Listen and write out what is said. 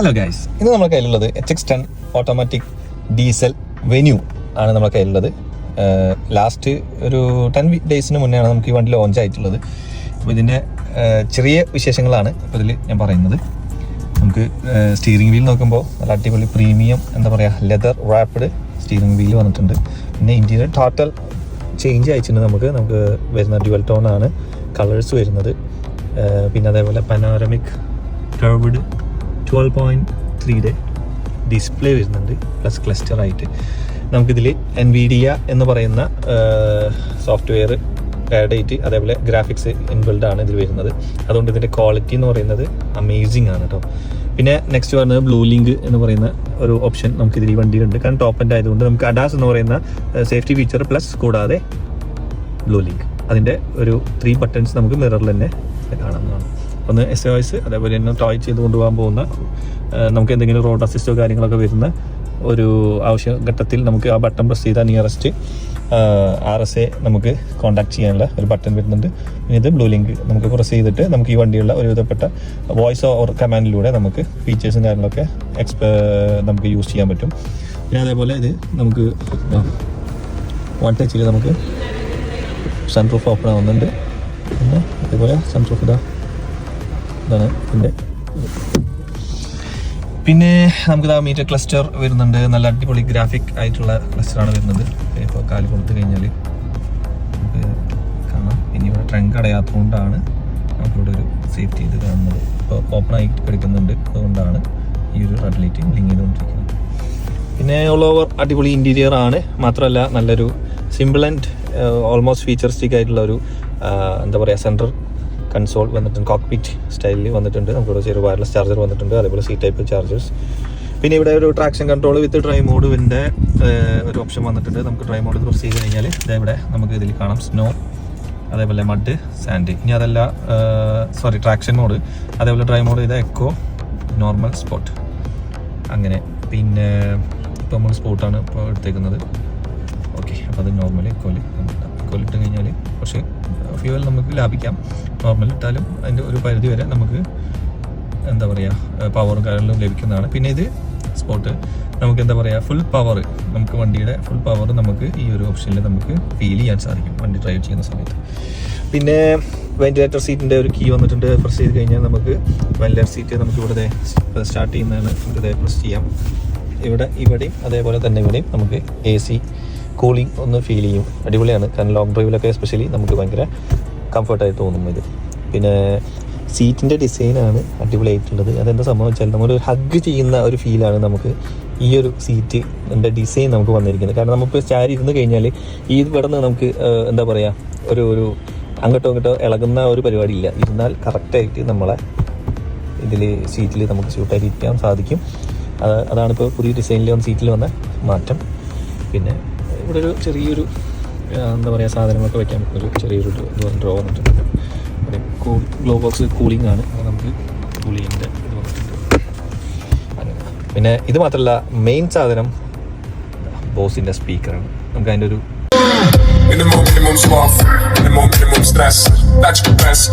Hello guys ഇന്ന് നമ്മുടെ കയ്യിലുള്ളത് H X ten automatic diesel Venue ആണ് നമ്മുടെ കയ്യിലുള്ളത്. ലാസ്റ്റ് ഒരു ടെൻ ഡേയ്സിന് മുന്നെയാണ് നമുക്ക് ഈ വണ്ടി ലോഞ്ച് ആയിട്ടുള്ളത്. അപ്പോൾ ഇതിന്റെ ചെറിയ വിശേഷങ്ങളാണ് ഇപ്പോൾ ഇതിൽ ഞാൻ പറയുന്നത്. നമുക്ക് സ്റ്റീറിംഗ് വീൽ നോക്കുമ്പോൾ നല്ല അടിപൊളി പ്രീമിയം എന്താ പറയുക ലെതർ റാപ്പിഡ് സ്റ്റീറിംഗ് വീൽ വന്നിട്ടുണ്ട്. പിന്നെ ഇന്റീരിയർ ടോട്ടൽ ചേഞ്ച് അയച്ചിട്ടുണ്ട് നമുക്ക്. നമുക്ക് വരുന്ന ഡ്യുവൽ ടോൺ ആണ്. കളേഴ്സ് വരുന്നത്. പിന്നെ അതേപോലെ പനോരമിക് കർവ്ഡ് ട്വൽവ് പോയിന്റ് ത്രീയുടെ ഡിസ്പ്ലേ വരുന്നുണ്ട് പ്ലസ് ക്ലസ്റ്റർ ആയിട്ട്. നമുക്കിതിൽ എൻ വി ഡി എന്ന് പറയുന്ന സോഫ്റ്റ്വെയർ ആഡ് ചെയ്തിട്ട് അതേപോലെ ഗ്രാഫിക്സ് ഇൻബിൽഡ് ആണ് ഇതിൽ വരുന്നത്. അതുകൊണ്ട് ഇതിന്റെ ക്വാളിറ്റി എന്ന് പറയുന്നത് അമേസിങ് ആണ് കേട്ടോ പിന്നെ നെക്സ്റ്റ് വരുന്നത് ബ്ലൂ ലിങ്ക് എന്ന് പറയുന്ന ഒരു ഓപ്ഷൻ നമുക്ക് ഇതിൽ വണ്ടിയിലുണ്ട്. കാരണം ടോപ്പ് എൻഡ് ആയതുകൊണ്ട് നമുക്ക് അഡാസ് എന്ന് പറയുന്ന സേഫ്റ്റി ഫീച്ചർ പ്ലസ് കൂടാതെ ബ്ലൂ ലിങ്ക് അതിന്റെ ഒരു ത്രീ ബട്ടൺസ് നമുക്ക് മിററിൽ തന്നെ കാണാവുന്നതാണ്. ഒന്ന് എസ് ഒ എസ് അതേപോലെ തന്നെ ടോയ് ചെയ്ത് കൊണ്ടുപോകാൻ പോകുന്ന നമുക്ക് എന്തെങ്കിലും റോഡ് അസിസ്റ്റോ കാര്യങ്ങളൊക്കെ വരുന്ന ഒരു ആവശ്യ ഘട്ടത്തിൽ നമുക്ക് ആ ബട്ടൺ പ്രസ് ചെയ്താൽ നിയറസ്റ്റ് ആർ എസ് എ നമുക്ക് കോൺടാക്ട് ചെയ്യാനുള്ള ഒരു ബട്ടൺ വരുന്നുണ്ട്. പിന്നെ ഇത് ബ്ലൂ ലിങ്ക് നമുക്ക് പ്രസ് ചെയ്തിട്ട് നമുക്ക് ഈ വണ്ടിയുള്ള ഒരുവിധപ്പെട്ട വോയിസ് ഓർ കമാൻഡിലൂടെ നമുക്ക് ഫീച്ചേഴ്സും കാര്യങ്ങളൊക്കെ എക്സ്പ നമുക്ക് യൂസ് ചെയ്യാൻ പറ്റും. പിന്നെ അതേപോലെ ഇത് നമുക്ക് വൺ ടച്ചിൽ നമുക്ക് സൺറൂഫ് ഓപ്പൺ ആവുന്നുണ്ട്. പിന്നെ അതേപോലെ സൺറൂഫ് ഇതാ. ഇതാണ് ഇതിന്റെ. പിന്നെ നമുക്ക് ഇതാ മീറ്റർ ക്ലസ്റ്റർ വരുന്നുണ്ട്. നല്ല അടിപൊളി ഗ്രാഫിക് ആയിട്ടുള്ള ക്ലസ്റ്ററാണ് വരുന്നത്. ഇപ്പോൾ കാൽ കൊടുത്തു കഴിഞ്ഞാൽ നമുക്ക് കാണാം. ഇനി ഇവിടെ ട്രങ്ക് അടയാത്തതുകൊണ്ടാണ് നമുക്കിവിടെ ഒരു സേഫ്റ്റി ഇത് കാണുന്നത്. ഇപ്പോൾ ഓപ്പൺ ആയിട്ട് കിടക്കുന്നുണ്ട് അതുകൊണ്ടാണ് ഈ ഒരു റെഡ് ലൈറ്റ് ലിങ്ക് ചെയ്തുകൊണ്ടിരിക്കുന്നത്. പിന്നെ ഓൾ ഓവർ അടിപൊളി ഇന്റീരിയർ ആണ്. മാത്രമല്ല നല്ലൊരു സിമ്പിൾ ആൻഡ് ഓൾമോസ്റ്റ് ഫീച്ചറിസ്റ്റിക് ആയിട്ടുള്ള ഒരു എന്താ പറയുക സെൻട്രൽ കൺസോൾ വന്നിട്ടുണ്ട് കോക്പിറ്റ് സ്റ്റൈലിൽ വന്നിട്ടുണ്ട്. നമുക്കിവിടെ ചെറിയ വയർലെസ് ചാർജർ വന്നിട്ടുണ്ട് അതേപോലെ സി ടൈപ്പ് ചാർജേഴ്സ് പിന്നെ ഇവിടെ ഒരു traction control with drive mode ഇതിന്റെ ഒരു ഓപ്ഷൻ വന്നിട്ടുണ്ട്. നമുക്ക് ഡ്രൈ മോഡ് പ്രസ് ചെയ്ത് കഴിഞ്ഞാൽ ഇതേ ഇവിടെ നമുക്ക് ഇതിൽ കാണാം. സ്നോ അതേപോലെ മഡ് സാൻഡ് ഇനി അതല്ല സോറി ട്രാക്ഷൻ മോഡ് അതേപോലെ ഡ്രൈ മോഡ് ചെയ്ത എക്കോ നോർമൽ സ്പോട്ട് അങ്ങനെ. പിന്നെ ഇപ്പോൾ നമ്മൾ സ്പോട്ടാണ് ഇപ്പോൾ എടുത്തേക്കുന്നത്. ഓക്കെ അപ്പോൾ അത് നോർമലി എക്കോയിൽ ഇട്ട് കഴിഞ്ഞാൽ കുറച്ച് ഫ്യൂവൽ നമുക്ക് ലാഭിക്കാം. നോർമൽ ഇട്ടാലും അതിന്റെ ഒരു പരിധി വരെ നമുക്ക് എന്താ പറയുക പവറും കാര്യങ്ങളും ലഭിക്കുന്നതാണ്. പിന്നെ ഇത് സ്പോട്ട് നമുക്ക് എന്താ പറയുക ഫുൾ പവർ നമുക്ക് വണ്ടിയുടെ ഫുൾ പവർ നമുക്ക് ഈ ഒരു ഓപ്ഷനിൽ നമുക്ക് ഫീൽ ചെയ്യാൻ സാധിക്കും വണ്ടി ഡ്രൈവ് ചെയ്യുന്ന സമയത്ത്. പിന്നെ വെന്റിലേറ്റർ സീറ്റിന്റെ ഒരു കീ വന്നിട്ടുണ്ട്. പ്രസ് ചെയ്ത് കഴിഞ്ഞാൽ നമുക്ക് വെന്റിലേറ്റർ സീറ്റ് നമുക്ക് ഇവിടെ സ്റ്റാർട്ട് ചെയ്യുന്നതാണ്. നമുക്ക് പ്രസ് ചെയ്യാം. ഇവിടെ ഇവിടെയും അതേപോലെ തന്നെ ഇവിടെയും നമുക്ക് എ സി കൂളിംഗ് ഒന്ന് ഫീൽ ചെയ്യും. അടിപൊളിയാണ്. കാരണം ലോങ് ഡ്രൈവിലൊക്കെ എസ്പെഷ്യലി നമുക്ക് ഭയങ്കര കംഫർട്ടായിട്ട് തോന്നും ഇത്. പിന്നെ സീറ്റിന്റെ ഡിസൈനാണ് അടിപൊളിയായിട്ടുള്ളത്. അതെന്താ സംഭവം വെച്ചാൽ നമ്മൾ ഹഗ് ചെയ്യുന്ന ഒരു ഫീലാണ് നമുക്ക് ഈ ഒരു സീറ്റ് എന്റെ ഡിസൈൻ നമുക്ക് വന്നിരിക്കുന്നത്. കാരണം നമ്മളിപ്പോൾ ചാരി ഇരുന്ന് കഴിഞ്ഞാൽ ഈ ഇവിടെ നമുക്ക് എന്താ പറയുക ഒരു ഒരു അങ്ങോട്ടോ ഇങ്ങോട്ടോ ഇളകുന്ന ഒരു പരിപാടി ഇല്ല ഇരുന്നാൽ കറക്റ്റായിട്ട് നമ്മളെ ഇതിൽ സീറ്റിൽ നമുക്ക് സ്യൂട്ടായിട്ട് ഇരിക്കാൻ സാധിക്കും. അത് അതാണിപ്പോൾ പുതിയ ഡിസൈനിൽ വന്ന സീറ്റിൽ വന്ന മാറ്റം. പിന്നെ ഇവിടെ ഒരു ചെറിയൊരു എന്താ പറയുക സാധനങ്ങളൊക്കെ വെക്കാൻ ഒരു ചെറിയൊരു ഡ്രോ വന്നിട്ടുണ്ട്. ഇവിടെ കൂൾ ഗ്ലോ ബോക്സ് കൂളിംഗ് ആണ്. അപ്പോൾ നമുക്ക് കൂളിങ്ങിന്റെ ഇത് വന്നിട്ടുണ്ട്. പിന്നെ ഇത് മാത്രമല്ല മെയിൻ സാധനം ബോസിന്റെ സ്പീക്കറാണ്. നമുക്ക് അതിന്റെ ഒരു Minimum, minimum stress. That's the best,